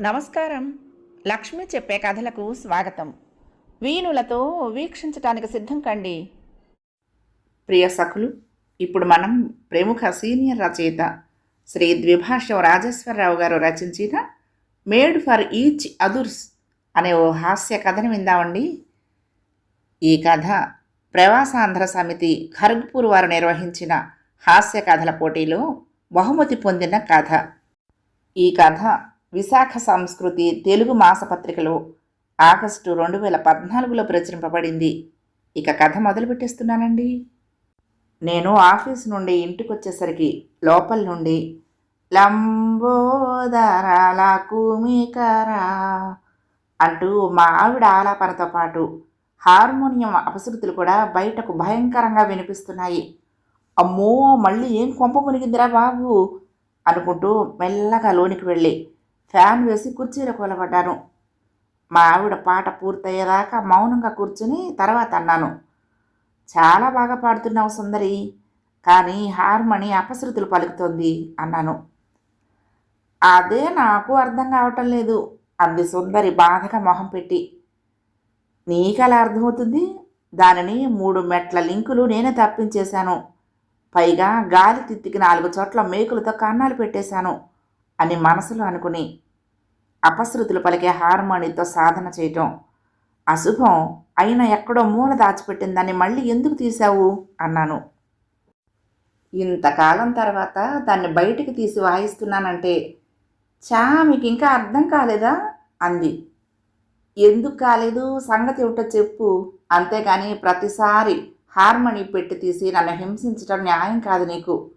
నమస్కారం. లక్ష్మి చెప్పే కథలకు స్వాగతం. వీణులతో వీక్షించటానికి సిద్ధం కండి. ప్రియ సఖులు ఇప్పుడు మనం ప్రముఖ సీనియర్ రచయిత శ్రీ ద్విభాష్యం రాజేశ్వరరావు గారు రచించిన మేడ్ ఫర్ ఈచ్ అదుర్స్ అనే ఓ హాస్య కథను విందామండి. ఈ కథ ప్రవాసాంధ్ర సమితి ఖర్గ్పూర్ వారు నిర్వహించిన హాస్య కథల పోటీలో బహుమతి పొందిన కథ. ఈ కథ విశాఖ సంస్కృతి తెలుగు మాసపత్రికలో ఆగస్టు రెండు వేల పద్నాలుగులో ప్రచురింపబడింది. ఇక కథ మొదలు పెట్టేస్తున్నానండి. నేను ఆఫీస్ నుండి ఇంటికి వచ్చేసరికి లోపల నుండి లంబోదరాల కుమికరా అంటూ మా ఆవిడ ఆలాపనతో పాటు హార్మోనియం అపశృతులు కూడా బయటకు భయంకరంగా వినిపిస్తున్నాయి. అమ్మో మళ్ళీ ఏం కొంప మునిగిందిరా బాబు అనుకుంటూ మెల్లగా లోనికి వెళ్ళి ఫ్యాన్ వేసి కుర్చీలో కూలబడ్డాను మా ఆవిడ పాట పూర్తయ్యేదాకా మౌనంగా కూర్చుని తర్వాత అన్నాను చాలా బాగా పాడుతున్నావు సుందరి కానీ హార్మణి అపశృతులు పలుకుతోంది అన్నాను. అదే నాకు అర్థం కావటం లేదు అంది సుందరి బాధగా మొహం పెట్టి. నీకెలా అర్థమవుతుంది? దానిని మూడు మెట్ల లింకులు నేనే తప్పించేశాను. పైగా గాలి తిత్తికి నాలుగు చోట్ల మేకులతో కన్నాలు పెట్టేశాను. అని మనసులో అనుకుని అపశృతులు పలికే హార్మోనితో సాధన చేయటం. అశుభం అయినా ఎక్కడో మూల దాచిపెట్టిందని మళ్ళీ ఎందుకు తీశావు? అన్నాను. ఇంతకాలం తర్వాత దాన్ని బయటికి తీసి వాయిస్తున్నానంటే చా మీకు ఇంకా అర్థం కాలేదా? అంది. ఎందుకు కాలేదు? సంగతి ఏమిటో చెప్పు. అంతేగాని ప్రతిసారి హార్మోని పెట్టి తీసి నన్ను హింసించడం న్యాయం కాదు నీకు.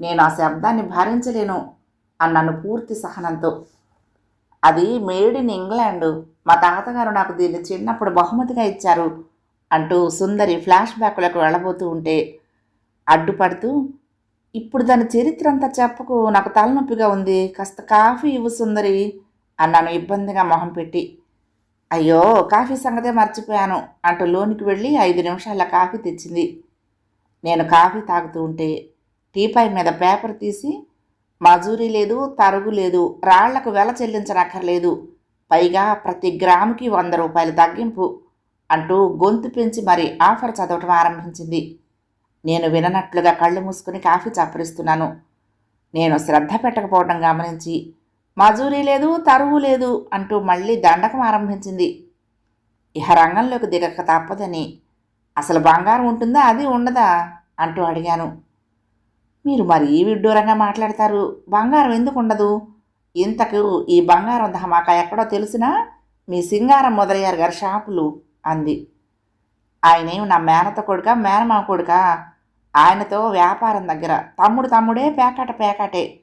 నేను ఆ శబ్దాన్ని భరించలేను. అన్నాను పూర్తి సహనంతో. అది మేడ్ ఇన్ ఇంగ్లాండ్. మా తాతగారు నాకు దీన్ని చిన్నప్పుడు బహుమతిగా ఇచ్చారు అంటూ సుందరి ఫ్లాష్ బ్యాక్లకు వెళ్ళబోతూ ఉంటే అడ్డుపడుతూ ఇప్పుడు దాని చరిత్ర అంతా చెప్పకు నాకు తలనొప్పిగా ఉంది. కాస్త కాఫీ ఇవ్వు సుందరి అన్నాను ఇబ్బందిగా మొహం పెట్టి. అయ్యో కాఫీ సంగతే మర్చిపోయాను అంటూ లోనికి వెళ్ళి ఐదు నిమిషాల కాఫీ తెచ్చింది. నేను కాఫీ తాగుతూ ఉంటే టీపాయ్ మీద పేపర్ తీసి మజూరీ లేదు తరుగు లేదు రాళ్ళకు వెల చెల్లించనక్కర్లేదు. పైగా ప్రతి గ్రాముకి వంద రూపాయలు తగ్గింపు అంటూ గొంతు పెంచి మరి ఆఫర్ చదవటం ఆరంభించింది. నేను విననట్లుగా కళ్ళు మూసుకుని కాఫీ చప్పరిస్తున్నాను. నేను శ్రద్ధ పెట్టకపోవడం గమనించి మజూరీ లేదు తరువు లేదు అంటూ మళ్ళీ దండకం ఆరంభించింది. ఇహ రంగంలోకి దిగక తప్పదని అసలు బంగారం ఉంటుందా అది ఉండదా అంటూ అడిగాను. మీరు మరీ విడ్డూరంగా మాట్లాడతారు. బంగారం ఎందుకు ఉండదు? ఇంతకు ఈ బంగారం ధమాకా ఎక్కడో తెలిసినా మీ సింగారం మొదలయ్యారు గారి షాపులు అంది. ఆయనేమి నా మేనత కొడుక మేనమామ కొడుక? ఆయనతో వ్యాపారం దగ్గర తమ్ముడు తమ్ముడే పేకాట పేకాటే.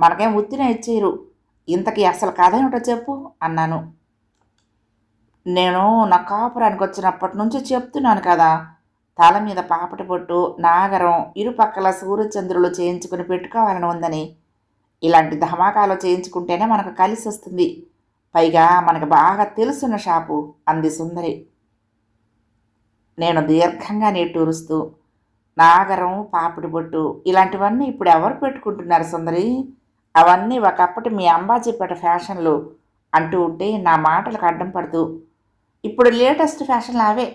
మనకేం ఉత్తిన ఇచ్చేయరు. ఇంతకీ అసలు కథ ఏమిటో చెప్పు అన్నాను. నేను నా కాపురానికి వచ్చినప్పటి నుంచి చెప్తున్నాను కదా. తల మీద పాపటి పొట్టు నాగరం ఇరుపక్కల సూర్యచంద్రులు చేయించుకుని పెట్టుకోవాలని ఉందని. ఇలాంటి ధమాకాలు చేయించుకుంటేనే మనకు కలిసి వస్తుంది. పైగా మనకు బాగా తెలుసున్న షాపు అంది సుందరి. నేను దీర్ఘంగా నీటూరుస్తూ నాగరం పాపిడి బొట్టు ఇలాంటివన్నీ ఇప్పుడు ఎవరు పెట్టుకుంటున్నారు సుందరి? అవన్నీ ఒకప్పటి మీ అంబాజీపేట ఫ్యాషన్లు అంటూ ఉంటే నా మాటలకు అడ్డం పడుతూ ఇప్పుడు లేటెస్ట్ ఫ్యాషన్లు అవే.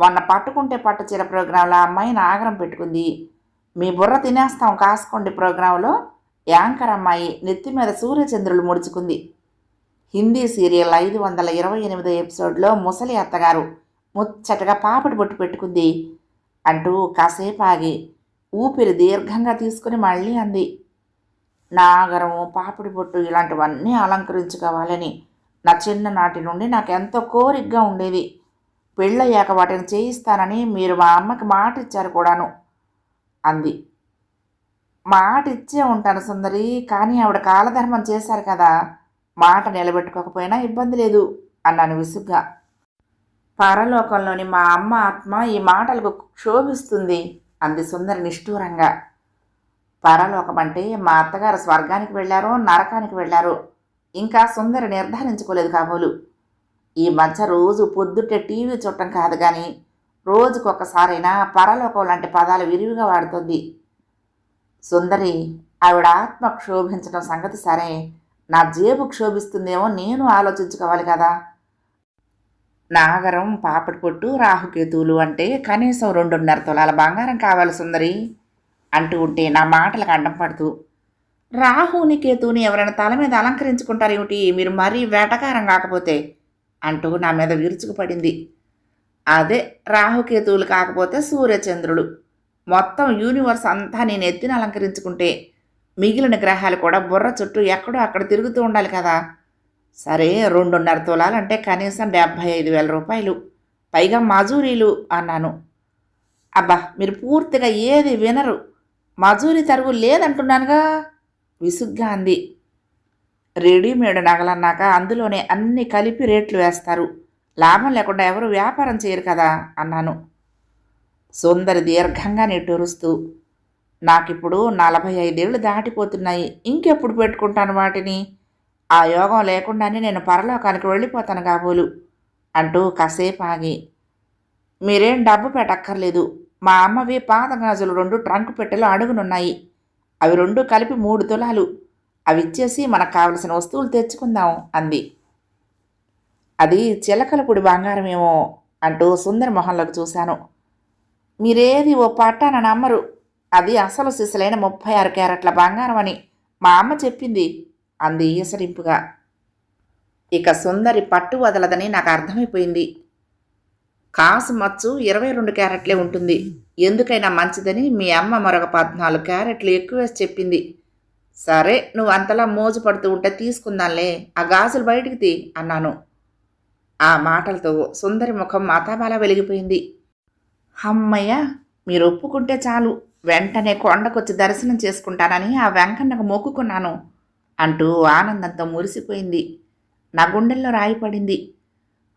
మొన్న పట్టుకుంటే పట్టుచీర ప్రోగ్రాంలో అమ్మాయి నాగరం పెట్టుకుంది. మీ బుర్ర తినేస్తాం కాసుకోండి ప్రోగ్రాంలో. యాంకర్ అమ్మాయి నెత్తి మీద సూర్యచంద్రులు ముడుచుకుంది. హిందీ సీరియల్ ఐదు వందల ఇరవై ఎనిమిదో ఎపిసోడ్లో ముసలి అత్తగారు ముచ్చటగా పాపడి బొట్టు పెట్టుకుంది. అంటూ కాసేపు ఆగి ఊపిరి దీర్ఘంగా తీసుకుని మళ్ళీ అంది. నాగరము పాపిడి బొట్టు ఇలాంటివన్నీ అలంకరించుకోవాలని నా చిన్ననాటి నుండి నాకు ఎంతో కోరికగా ఉండేది. పెళ్ళయ్యాక వాటిని చేయిస్తానని మీరు మా అమ్మకి మాట ఇచ్చారు కూడాను అంది. మాట ఇచ్చే ఉంటాను సుందరి కానీ ఆవిడ కాలధర్మం చేశారు కదా మాట నిలబెట్టుకోకపోయినా ఇబ్బంది లేదు అన్నాను విసుగ్గా. పరలోకంలోని మా అమ్మ ఆత్మ ఈ మాటలకు క్షోభిస్తుంది అంది సుందరి నిష్ఠూరంగా. పరలోకం అంటే మా అత్తగారు స్వర్గానికి వెళ్ళారో నరకానికి వెళ్ళారో ఇంకా సుందరి నిర్ధారించుకోలేదు కాబోలు. ఈ మధ్య రోజు పొద్దుటే టీవీ చూడటం కాదు కానీ రోజుకొకసారైనా పరలోకం లాంటి పదాలు విరివిగా వాడుతుంది. సుందరి ఆవిడ ఆత్మ క్షోభించడం సంగతి సరే నా జేబు క్షోభిస్తుందేమో నేను ఆలోచించుకోవాలి కదా. నాగరం పాపడి పొట్టు రాహుకేతువులు అంటే కనీసం రెండున్నర తులాల బంగారం కావాలి సుందరి అంటూ ఉంటే నా మాటలకు అడ్డం పడుతూ. రాహుని కేతువుని ఎవరైనా తల మీద అలంకరించుకుంటారేమిటి? మీరు మరీ వేటకారం కాకపోతే అంటూ నా మీద విరుచుకుపడింది అదే రాహుకేతువులు కాకపోతే సూర్యచంద్రుడు. మొత్తం యూనివర్స్ అంతా నేను ఎత్తిన అలంకరించుకుంటే మిగిలిన గ్రహాలు కూడా బుర్ర చుట్టూ ఎక్కడో అక్కడ తిరుగుతూ ఉండాలి కదా. సరే రెండున్నర తులాలంటే కనీసం డెబ్భై ఐదు వేల రూపాయలు. పైగా మజూరీలు అన్నాను. అబ్బా మీరు పూర్తిగా ఏది వినరు. మజూరీ తరుగు లేదంటున్నానుగా. విసుగ్గా అంది. రెడీమేడ్ నగలన్నాక అందులోనే అన్ని కలిపి రేట్లు వేస్తారు. లాభం లేకుండా ఎవరు వ్యాపారం చేయరు కదా అన్నాను. సుందరి దీర్ఘంగా నిట్టూరుస్తూ నాకిప్పుడు నలభై ఐదేళ్ళు దాటిపోతున్నాయి. ఇంకెప్పుడు పెట్టుకుంటాను వాటిని? ఆ యోగం లేకుండానే నేను పరలోకానికి వెళ్ళిపోతాను కాబోలు అంటూ కాసేపు ఆగి మీరేం డబ్బు పెట్టక్కర్లేదు. మా అమ్మవి పాత గాజులు రెండు ట్రంక్ పెట్టెలు అడుగునున్నాయి. అవి రెండు కలిపి మూడు తులాలు. అవి ఇచ్చేసి మనకు కావలసిన వస్తువులు తెచ్చుకుందాం అంది. అది చిలకలపూడి బంగారమేమో అంటూ సుందర మొహంలోకి చూశాను. మీరేది ఓ పట్టాన నమ్మరు. అది అసలు సిసలైన ముప్పై ఆరు క్యారెట్ల బంగారం అని మా అమ్మ చెప్పింది అంది ఈసరింపుగా ఇక సుందరి పట్టు వదలదని నాకు అర్థమైపోయింది. కాసు మచ్చు ఇరవై రెండు క్యారెట్లే ఉంటుంది. ఎందుకైనా మంచిదని మీ అమ్మ మరొక పద్నాలుగు క్యారెట్లు ఎక్కువేసి చెప్పింది. సరే నువ్వు అంతలా మోజు పడుతూ ఉంటే తీసుకుందాంలే ఆ గాజులు బయటికి తీ అన్నాను. ఆ మాటలతో సుందరి ముఖం మాతాబాలా వెలిగిపోయింది. అమ్మయ్య మీరు ఒప్పుకుంటే చాలు వెంటనే కొండకొచ్చి దర్శనం చేసుకుంటానని ఆ వెంకన్నకు మొక్కుకున్నాను అంటూ ఆనందంతో మురిసిపోయింది. నా గుండెల్లో రాయిపడింది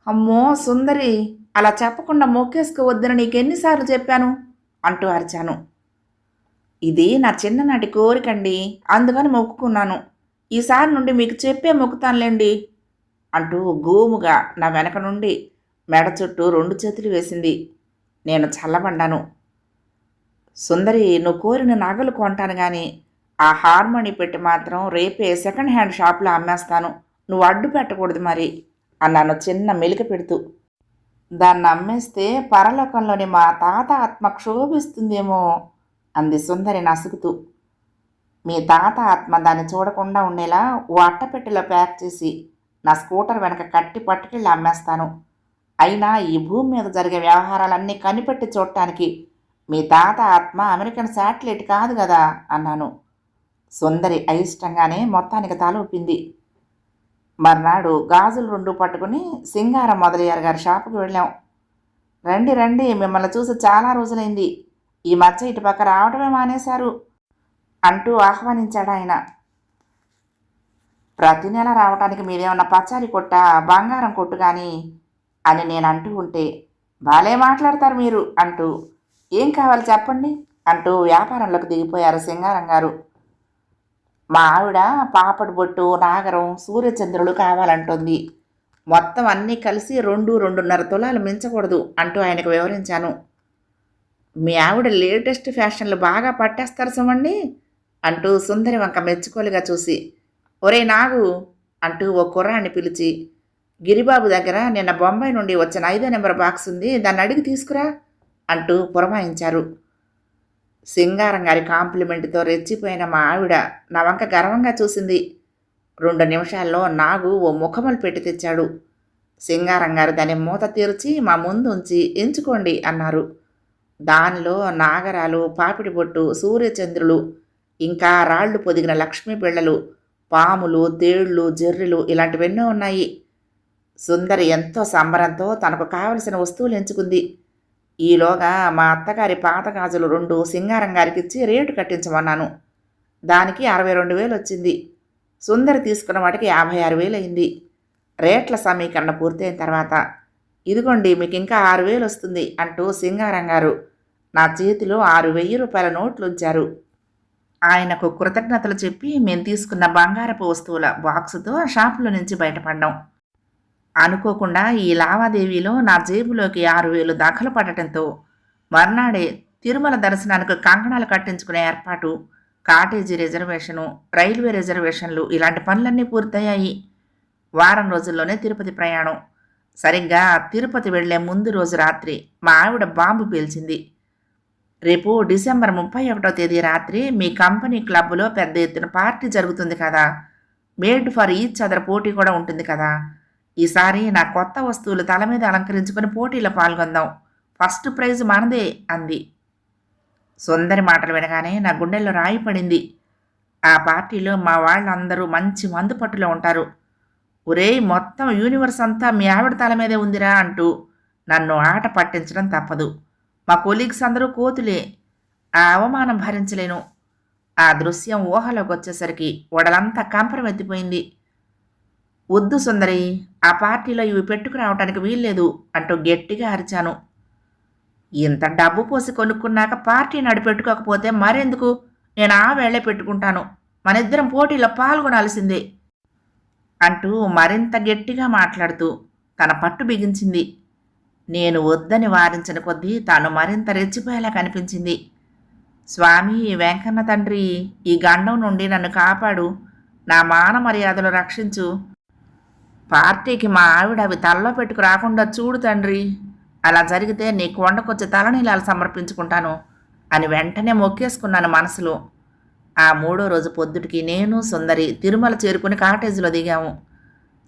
అమ్మో సుందరి అలా చెప్పకుండా మొక్కేసుకోవద్దని నీకెన్నిసార్లు చెప్పాను? అంటూ అరిచాను. ఇది నా చిన్ననాటి కోరికండి. అందుకని మొక్కుకున్నాను. ఈసారి నుండి మీకు చెప్పే మొక్కుతానులేండి అంటూ గోముగా నా వెనక నుండి మెడ చుట్టూ రెండు చేతులు వేసింది. నేను చల్లబడ్డాను. సుందరి నువ్వు కోరిన నగలు కొంటాను కానీ ఆ హార్మోని పెట్టి మాత్రం రేపే సెకండ్ హ్యాండ్ షాప్లో అమ్మేస్తాను. నువ్వు అడ్డు పెట్టకూడదు మరి అన్నాను చిన్న మెలిక పెడుతూ. దాన్ని అమ్మేస్తే పరలోకంలోని మా తాత ఆత్మ క్షోభిస్తుందేమో. అంది సుందరి నసుగుతూ. మీ తాత ఆత్మ దాన్ని చూడకుండా ఉండేలా ఓ అట్టపెట్టెలో ప్యాక్ చేసి నా స్కూటర్ వెనక కట్టి పట్టుకెళ్ళి అమ్మేస్తాను. అయినా ఈ భూమి మీద జరిగే వ్యవహారాలన్నీ కనిపెట్టి చూడటానికి మీ తాత ఆత్మ అమెరికన్ శాటిలైట్ కాదు కదా అన్నాను. సుందరి అయిష్టంగానే మొత్తానికి తలూపింది మర్నాడు గాజులు రెండు పట్టుకుని సింగారం మొదలయ్యారు గారి షాపుకి వెళ్ళాం. రండి రండి మిమ్మల్ని చూసి చాలా రోజులైంది. ఈ మధ్య ఇటు పక్క మానేశారు అంటూ ఆహ్వానించాడు ఆయన. ప్రతి నెల రావటానికి మీరేమన్నా పచారి కొట్ట బంగారం కొట్టు కానీ అని నేను అంటూ ఉంటే బాలే మాట్లాడతారు మీరు అంటూ. ఏం కావాలి చెప్పండి అంటూ వ్యాపారంలోకి దిగిపోయారు సింగారం గారు. మా ఆవిడ పాపడి బొట్టు నాగరం సూర్యచంద్రులు కావాలంటుంది. మొత్తం అన్నీ కలిసి రెండు రెండున్నర తులాలు మించకూడదు అంటూ ఆయనకు వివరించాను. మీ ఆవిడ లేటెస్ట్ ఫ్యాషన్లు బాగా పట్టేస్తారు సుమండి అంటూ సుందరి వంక మెచ్చుకోలుగా చూసి ఒరే నాగు అంటూ ఓ కుర్రాన్ని పిలిచి గిరిబాబు దగ్గర నిన్న బొంబాయి నుండి వచ్చిన ఐదో నెంబర్ బాక్స్ ఉంది దాన్ని అడిగి తీసుకురా అంటూ పురమాయించారు. సింగారం గారి కాంప్లిమెంట్తో రెచ్చిపోయిన మా ఆవిడ నా వంక గర్వంగా చూసింది. రెండు నిమిషాల్లో నాగు ఓ ముఖములు పెట్టి తెచ్చాడు. సింగారం గారు దాని మూత తెరిచి మా ముందు ఉంచి ఎంచుకోండి అన్నారు. దానిలో నాగరాలు పాపిడి బొట్టు సూర్యచంద్రులు ఇంకా రాళ్ళు పొదిగిన లక్ష్మీ పిళ్ళలు పాములు తేళ్ళు జెర్రిలు ఇలాంటివెన్నో ఉన్నాయి. సుందరి ఎంతో సంబరంతో తనకు కావలసిన వస్తువులు ఎంచుకుంది. ఈలోగా మా అత్తగారి పాత గాజులు రెండు సింగారం గారికి ఇచ్చి రేటు కట్టించమన్నాను. దానికి అరవై రెండు వేలు వచ్చింది. సుందరి తీసుకున్న వాటికి యాభై ఆరు వేలు అయింది. రేట్ల సమీకరణ పూర్తయిన తర్వాత ఇదిగోండి మీకు ఇంకా ఆరు వేలు వస్తుంది అంటూ సింగారం గారు నా చేతిలో ఆరు వెయ్యి రూపాయల నోట్లు ఉంచారు ఆయనకు కృతజ్ఞతలు చెప్పి మేము తీసుకున్న బంగారపు వస్తువుల బాక్సుతో షాపులో నుంచి బయటపడ్డాం. అనుకోకుండా ఈ లావాదేవీలో నా జేబులోకి ఆరు వేలు దాఖలు పడటంతో మర్నాడే తిరుమల దర్శనానికి కంకణాలు కట్టించుకునే ఏర్పాటు కాటేజీ రిజర్వేషను రైల్వే రిజర్వేషన్లు ఇలాంటి పనులన్నీ పూర్తయ్యాయి. వారం రోజుల్లోనే తిరుపతి ప్రయాణం. సరిగ్గా తిరుపతి వెళ్ళే ముందు రోజు రాత్రి మా ఆవిడ బాంబు పీల్చింది. రేపు డిసెంబర్ ముప్పై ఒకటో తేదీ రాత్రి మీ కంపెనీ క్లబ్లో పెద్ద ఎత్తున పార్టీ జరుగుతుంది కదా. మేడ్ ఫర్ ఈచ్ అదర్ పోటీ కూడా ఉంటుంది కదా. ఈసారి నా కొత్త వస్తువులు తల మీద అలంకరించుకొని పోటీలో పాల్గొందాం. ఫస్ట్ ప్రైజ్ మనదే అంది. సుందరి మాటలు వినగానే నా గుండెల్లో రాయి పడింది. ఆ పార్టీలో మా వాళ్ళందరూ మంచి మందు పట్టులో ఉంటారు. ఒరేయ్ మొత్తం యూనివర్స్ అంతా మీ ఆవిడ తల మీదే ఉందిరా అంటూ నన్ను ఆట పట్టించడం తప్పదు. మా కొలీగ్స్ అందరూ కోతులే. ఆ అవమానం భరించలేను. ఆ దృశ్యం ఊహలోకి వచ్చేసరికి వడలంతా కంపరం ఎత్తిపోయింది. వద్దు సుందరి ఆ పార్టీలో ఇవి పెట్టుకురావటానికి వీల్లేదు అంటూ గట్టిగా అరిచాను. ఇంత డబ్బు పోసి కొనుక్కున్నాక పార్టీ నడిపెట్టుకోకపోతే మరెందుకు? నేను ఆ వేళే పెట్టుకుంటాను. మనిద్దరం పోటీలో పాల్గొనాల్సిందే. అంటూ మరింత గట్టిగా మాట్లాడుతూ తన పట్టు బిగించింది. నేను వద్దని వారించిన కొద్దీ తాను మరింత రెచ్చిపోయేలా కనిపించింది. స్వామి వెంకన్న తండ్రి ఈ గండం నుండి నన్ను కాపాడు. నా మాన మర్యాదలు రక్షించు. పార్టీకి మా ఆవిడ అవి తలలో పెట్టుకు రాకుండా చూడు తండ్రి. అలా జరిగితే నీ కొండకొచ్చి తలనీలాలు సమర్పించుకుంటాను అని వెంటనే మొక్కేసుకున్నాను మనసులో. ఆ మూడో రోజు పొద్దుటికి నేను సుందరి తిరుమల చేరుకుని కాటేజీలో దిగాము.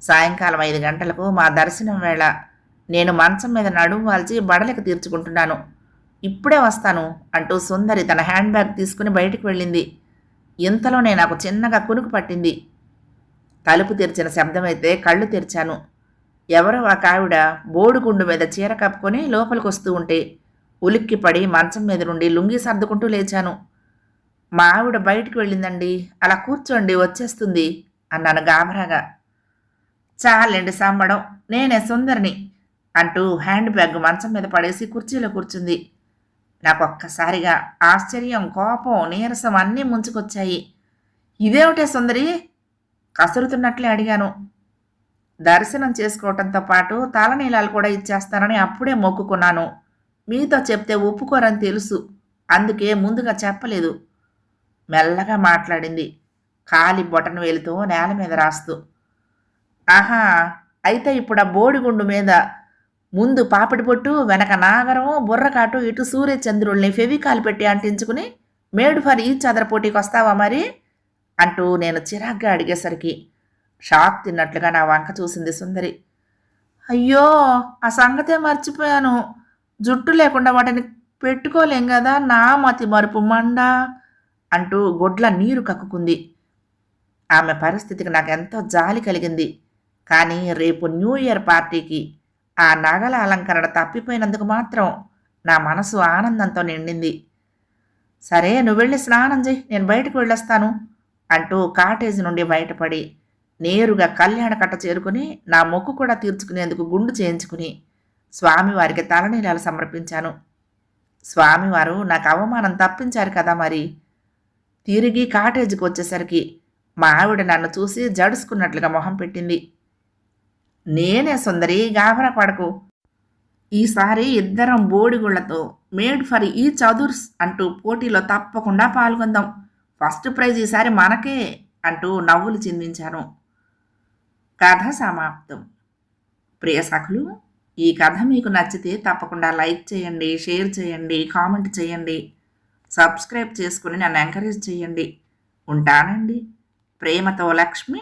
సాయంకాలం ఐదు గంటలకు మా దర్శనం వేళ. నేను మంచం మీద నడుము వాల్చి బడలకు తీర్చుకుంటున్నాను. ఇప్పుడే వస్తాను అంటూ సుందరి తన హ్యాండ్ బ్యాగ్ తీసుకుని బయటికి వెళ్ళింది. ఇంతలోనే నాకు చిన్నగా కునుకు పట్టింది. తలుపు తెరిచిన శబ్దమైతే కళ్ళు తెరిచాను. ఎవరో ఆ కావిడ బోడుగుండు మీద చీర కప్పుకొని లోపలికి వస్తూ ఉంటే ఉలిక్కిపడి మంచం మీద నుండి లుంగి సర్దుకుంటూ లేచాను. మా ఆవిడ బయటికి వెళ్ళిందండి. అలా కూర్చోండి వచ్చేస్తుంది అన్నాను గాబరాగా చాలండి సంబడం నేనే సుందరిని. అంటూ హ్యాండ్ బ్యాగ్ మంచం మీద పడేసి కుర్చీలో కూర్చుంది. నాకు ఒక్కసారిగా ఆశ్చర్యం కోపం నీరసం అన్నీ ముంచుకొచ్చాయి. ఇదేమిటే సుందరి? కసురుతున్నట్లే అడిగాను. దర్శనం చేసుకోవటంతో పాటు తలనీలాలు కూడా ఇచ్చేస్తానని అప్పుడే మొక్కుకున్నాను. మీతో చెప్తే ఒప్పుకోరని తెలుసు. అందుకే ముందుగా చెప్పలేదు. మెల్లగా మాట్లాడింది. కాలి బొటన వేలుతో నేల మీద రాస్తూ. ఆహా అయితే ఇప్పుడు ఆ బోడిగుండు మీద ముందు పాపిడి పొట్టు వెనక నాగరం బుర్రకాటు ఇటు సూర్యచంద్రుల్ని ఫెవికాల్ పెట్టి అంటించుకుని మేడు ఫర్ ఈ చదర పోటీకి వస్తావా మరి? అంటూ నేను చిరాగ్గా అడిగేసరికి షాక్ తిన్నట్లుగా నా వంక చూసింది సుందరి. అయ్యో ఆ సంగతే మర్చిపోయాను. జుట్టు లేకుండా వాటిని పెట్టుకోలేం కదా నా మతి మరుపు మండ అంటూ గొడ్ల నీరు కక్కుకుంది. ఆమె పరిస్థితికి నాకెంతో జాలి కలిగింది. కానీ రేపు న్యూ ఇయర్ పార్టీకి ఆ నగల అలంకరణ తప్పిపోయినందుకు మాత్రం నా మనసు ఆనందంతో నిండింది. సరే నువ్వు వెళ్ళి స్నానం చేయి నేను బయటకు వెళ్ళొస్తాను అంటూ కాటేజ్ నుండి బయటపడి నేరుగా కళ్యాణ కట్ట చేరుకుని నా మొక్కు కూడా తీర్చుకునేందుకు గుండు చేయించుకుని స్వామివారికి తలనీలాలు సమర్పించాను. స్వామివారు నాకు అవమానం తప్పించారు కదా మరి? తిరిగి కాటేజీకి వచ్చేసరికి మా ఆవిడ నన్ను చూసి జడుసుకున్నట్లుగా మొహం పెట్టింది. నేనే సుందరి గాబరా పడకు. ఈసారి ఇద్దరం బోడిగుళ్ళతో మేడ్ ఫర్ ఈ చదుర్స్ అంటూ పోటీలో తప్పకుండా పాల్గొందాం. ఫస్ట్ ప్రైజ్ ఈసారి మనకే అంటూ నవ్వులు చిందించాను. కథ సమాప్తం. ప్రియ సఖులు ఈ కథ మీకు నచ్చితే తప్పకుండా లైక్ చేయండి షేర్ చేయండి కామెంట్ చేయండి. సబ్స్క్రైబ్ చేసుకుని నన్ను ఎంకరేజ్ చేయండి. ఉంటానండి. ప్రేమతో లక్ష్మి.